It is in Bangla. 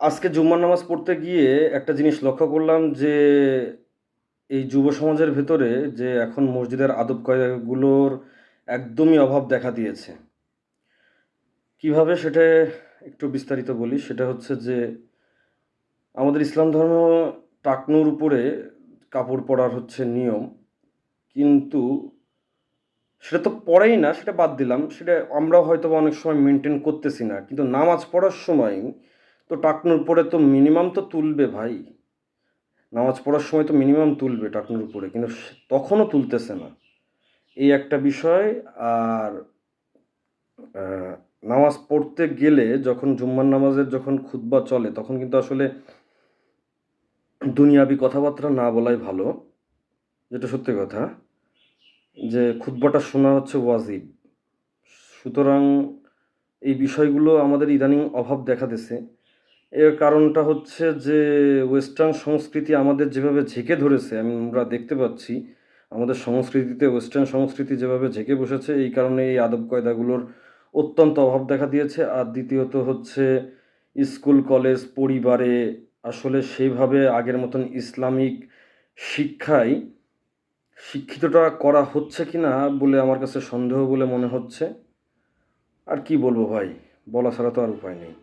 আজকে জুম্মার নামাজ পড়তে গিয়ে একটা জিনিস লক্ষ্য করলাম যে, এই যুব সমাজের ভেতরে যে এখন মসজিদের আদব কায়দাগুলোর একদমই অভাব দেখা দিয়েছে। কীভাবে সেটা একটু বিস্তারিত বলি? সেটা হচ্ছে যে, আমাদের ইসলাম ধর্ম টাকনুর উপরে কাপড় পরার হচ্ছে নিয়ম। কিন্তু সেটা তো পড়েই না, সেটা বাদ দিলাম। সেটা আমরাও হয়তো অনেক সময় মেনটেন করতেছি না। কিন্তু নামাজ পড়ার সময় তো টাকনুর পরে তো মিনিমাম তো তুলবে ভাই। নামাজ পড়ার সময় তো মিনিমাম তুলবে টাকনুর উপরে, কিন্তু তখনও তুলতেছে না। এই একটা বিষয়, আর নামাজ পড়তে গেলে যখন জুম্মার নামাজের যখন খুতবা চলে, তখন কিন্তু আসলে দুনিয়াবি কথাবার্তা না বলাই ভালো। যেটা সত্যি কথা, যে খুতবাটা শোনা হচ্ছে ওয়াজিব। সুতরাং এই বিষয়গুলো আমাদের ইদানিং অভাব দেখা দিছে। এর কারণটা হচ্ছে যে ওয়েস্টার্ন সংস্কৃতি আমাদের যেভাবে ঝেঁকে ধরেছে আমরা দেখতে পাচ্ছি, আমাদের সংস্কৃতিতে ওয়েস্টার্ন সংস্কৃতি যেভাবে ঝেঁকে বসেছে, এই কারণে এই আদব কায়দাগুলোর অত্যন্ত অভাব দেখা দিয়েছে। আর দ্বিতীয়ত হচ্ছে স্কুল, কলেজ, পরিবারে আসলে সেইভাবে আগের মতন ইসলামিক শিক্ষায় শিক্ষিতটা করা হচ্ছে কি না বলে আমার কাছে সন্দেহ বলে মনে হচ্ছে। আর কি বলব ভাই, বলা ছাড়া তো আর উপায় নেই।